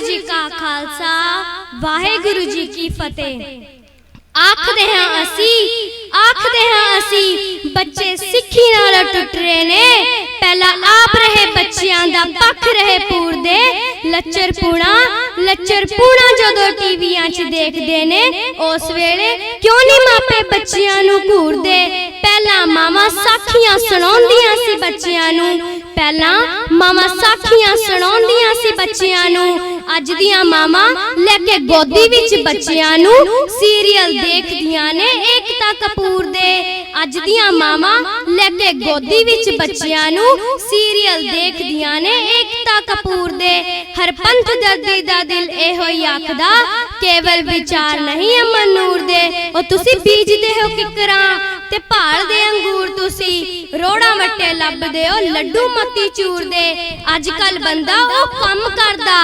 ਜੀ ਕਾ ਖਾਲਸਾ, ਵਾਹਿਗੁਰੂ ਜੀ ਕੀ ਫਤਿਹ। ਆਖਦੇ ਹਾਂ ਅਸੀਂ, ਆਖਦੇ ਹਾਂ ਅਸੀਂ, ਬੱਚੇ ਸਿੱਖੀ ਨਾਲ ਟੁੱਟ ਰਹੇ ਨੇ। ਪਹਿਲਾਂ ਆਪ ਰਹੇ, ਬੱਚਿਆਂ ਦਾ ਪੱਖ ਰਹੇ ਪੂਰਦੇ। ਲੱਚਰ ਪੂਣਾ ਲੱਚਰ ਪੂਣਾ ਜਦੋਂ ਟੀਵੀਆਂ 'ਚ ਦੇਖਦੇ ਨੇ। ਉਸ ਵੇਲੇ ਕਿਉਂ ਨਹੀਂ ਮਾਪੇ ਬੱਚਿਆਂ ਨੂੰ ਘੂਰਦੇ? ਪਹਿਲਾਂ ਮਾਵਾਂ ਸਾਖੀਆਂ ਸੁਣਾਉਂਦੀਆਂ ਸੀ ਬੱਚਿਆਂ ਨੂੰ। ਪਹਿਲਾਂ ਮਾਵਾਂ ਸਾਖੀਆਂ ਸੁਣਾਉਂਦੀਆਂ ਸੀ ਬੱਚਿਆਂ ਨੂੰ। ਅੱਜ ਦੀਆਂ ਮਾਵਾਂ ਲੈ ਕੇ ਗੋਦੀ ਵਿੱਚ ਬੱਚਿਆਂ ਨੂੰ ਸੀਰੀਅਲ ਦੇਖਦੀਆਂ ਨੇ ਏਕਤਾ ਕਪੂਰ ਦੇ। ਅੱਜ ਦੀਆਂ ਮਾਵਾਂ ਲੈ ਕੇ ਗੋਦੀ ਵਿੱਚ ਬੱਚਿਆਂ ਨੂੰ ਸੀਰੀਅਲ ਦੇਖਦੀਆਂ ਨੇ ਏਕਤਾ ਕਪੂਰ ਦੇ। ਹਰ ਪੰਥ ਦਰਦੀ ਦਾ ਦਿਲ ਇਹੋ ਹੀ ਆਖਦਾ, ਕੇਵਲ ਵਿਚਾਰ ਨਹੀਂ ਅਮਨ ਨੂਰ ਦੇ। ਉਹ ਤੁਸੀਂ ਬੀਜਦੇ ਹੋ ਕਿਕਰਾਂ ਤੇ ਭਾਲਦੇ ਅੰਗੂਰ ਤੁਸੀਂ। ਰੋੜਾ ਮੱਟੇ ਲੱਭਦੇ ਹੋ, ਲੱਡੂ ਮੱਤੀ ਚੂਰਦੇ। ਅੱਜ ਕੱਲ ਬੰਦਾ ਉਹ ਕੰਮ ਕਰਦਾ।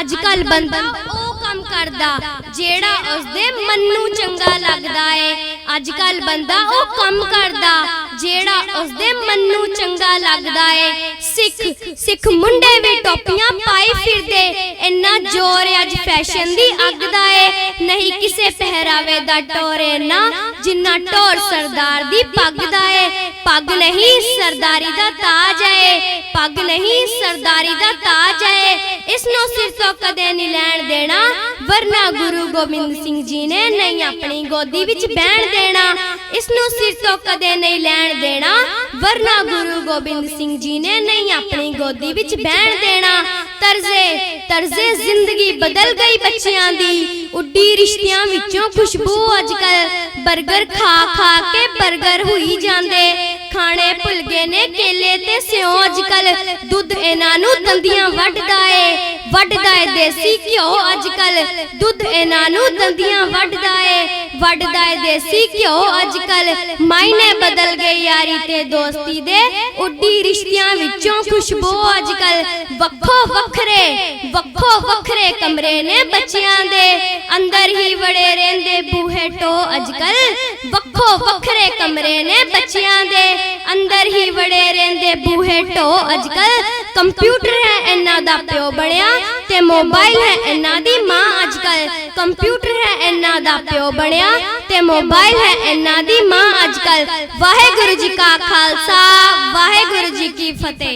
ਅੱਜ ਕੱਲ ਬੰਦਾ ਉਹ ਕੰਮ ਕਰਦਾ, ਜਿਹੜਾ ਉਸਦੇ ਮਨ ਨੂੰ ਚੰਗਾ ਲੱਗਦਾ ਏ। ਅੱਜ ਕੱਲ ਬੰਦਾ ਉਹ ਕੰਮ ਕਰਦਾ, ਜਿਹੜਾ ਉਸਦੇ ਮਨ ਨੂੰ ਚੰਗਾ ਲੱਗਦਾ ਏ। ਸਿੱਖ ਸਿੱਖ ਮੁੰਡੇ ਵੀ ਟੋਪੀਆਂ ਪਾਈ ਫਿਰਦੇ। ਇੰਨਾ ਜ਼ੋਰ ਅੱਜ ਫੈਸ਼ਨ ਦੀ ਅੱਗ ਦਾ ਏ। ਨਹੀਂ ਕਿਸੇ ਪਹਿਰਾਵੇ ਦਾ ਟੋਰੇ ਨਾ ਜਿੰਨਾ ਟੋਰ ਸਰਦਾਰ ਦੀ ਪੱਗ ਦਾ ਏ। ਪੱਗ ਨਹੀਂ ਸਰਦਾਰੀ ਦਾ ਤਾਜ ਏ। ਪੱਗ ਨਹੀਂ ਸਰਦਾਰੀ ਦਾ ਤਾਜ ਏ। ਇਸ ਨੂੰ ਸਿਰ ਤੋਂ ਕਦੇ ਨਹੀਂ ਲੈਣ ਦੇਣਾ। ਵਰਨਾ ਗੁਰੂ ਗੋਬਿੰਦ ਸਿੰਘ ਜੀ ਨੇ ਨਹੀਂ ਆਪਣੀ ਗੋਦੀ ਵਿੱਚ ਬਹਿਣ ਦੇਣਾ। ਇਸ ਨੂੰ ਸਿਰ ਤੋਂ ਕਦੇ ਨਹੀਂ ਲੈਣ ਦੇਣਾ, ਵਰਨਾ ਗੁਰੂ ਗੋਬਿੰਦ ਸਿੰਘ ਜੀ ਨੇ ਨਹੀਂ ਆਪਣੀ ਗੋਦੀ ਵਿੱਚ ਬਹਿਣ ਦੇਣਾ। ਤਰਜ਼ੇ ਤਰਜ਼ੇ ਜ਼ਿੰਦਗੀ ਬਦਲ ਗਈ ਬੱਚਿਆਂ ਦੀ। ਉੱਡੀ ਰਿਸ਼ਤਿਆਂ ਵਿੱਚੋਂ ਖੁਸ਼ਬੂ ਅੱਜਕੱਲ 버ਗਰ ਖਾ ਖਾ ਕੇ 버ਗਰ ਹੋਈ ਜਾਂਦੇ। ਖਾਣੇ ਭੁੱਲ ਗਏ ਨੇ ਕੇਲੇ ਤੇ ਸਿਓ ਅੱਜਕੱਲ ਦੁੱਧ ਇਹਨਾਂ ਨੂੰ ਦੰਦੀਆਂ ਵੱਢਦਾ ਏ। ਵੱਢਦਾ ਦੇਸੀ ਘਿਓ। ਅੱਜਕੱਲ ਦੁੱਧ ਇਹਨਾਂ ਨੂੰ ਦੰਦੀਆਂ ਵੱਢਦਾ ਏ। ਵੱਢਦਾ ਏ ਦੇਸੀ ਘਿਓ। ਅੱਜਕੱਲ ਮਾਇਨੇ ਬਦਲ ਗਏ ਯਾਰੀ ਤੇ ਦੋਸਤੀ ਦੇ। ਉੱਡੀ ਰਿਸ਼ਤਿਆਂ ਵਿੱਚੋਂ ਖੁਸ਼ਬੂ ਅੱਜਕੱਲ ਵੱਖੋ ਵੱਖਰੇ ਵੱਖੋ ਵੱਖਰੇ ਕਮਰੇ ਨੇ ਬੱਚਿਆਂ ਦੇ। ਅੰਦਰ ਹੀ ਵੜੇ ਰਹਿੰਦੇ ਬੂਹੇ ਟੋ। ਅੱਜਕੱਲ ਵੱਖੋ ਵੱਖਰੇ ਕਮਰੇ ਨੇ ਬੱਚਿਆਂ ਦੇ। ਅੰਦਰ ਹੀ ਵੜੇ ਰਹਿੰਦੇ ਬੂਹੇ ਟੋ। ਅੱਜਕੱਲ ਕੰਪਿਊਟਰ ਹੈ ਇਹਨਾਂ ਦਾ ਪਿਓ ਬਣਿਆ। ਤੇ ਮੋਬਾਈਲ ਹੈ ਇਹਨਾਂ ਦੀ ਮਾਂ ਅੱਜ ਅੱਜਕੱਲ ਕੰਪਿਊਟਰ ਹੈ ਇਹਨਾਂ ਦਾ ਪਿਓ ਬਣਿਆ ਤੇ ਮੋਬਾਈਲ ਹੈ ਇਹਨਾਂ ਦੀ ਮਾਂ ਅੱਜ ਅੱਜਕੱਲ ਵਾਹਿਗੁਰੂ ਜੀ ਕਾ ਖਾਲਸਾ, ਵਾਹਿਗੁਰੂ ਜੀ ਕੀ ਫਤਿਹ।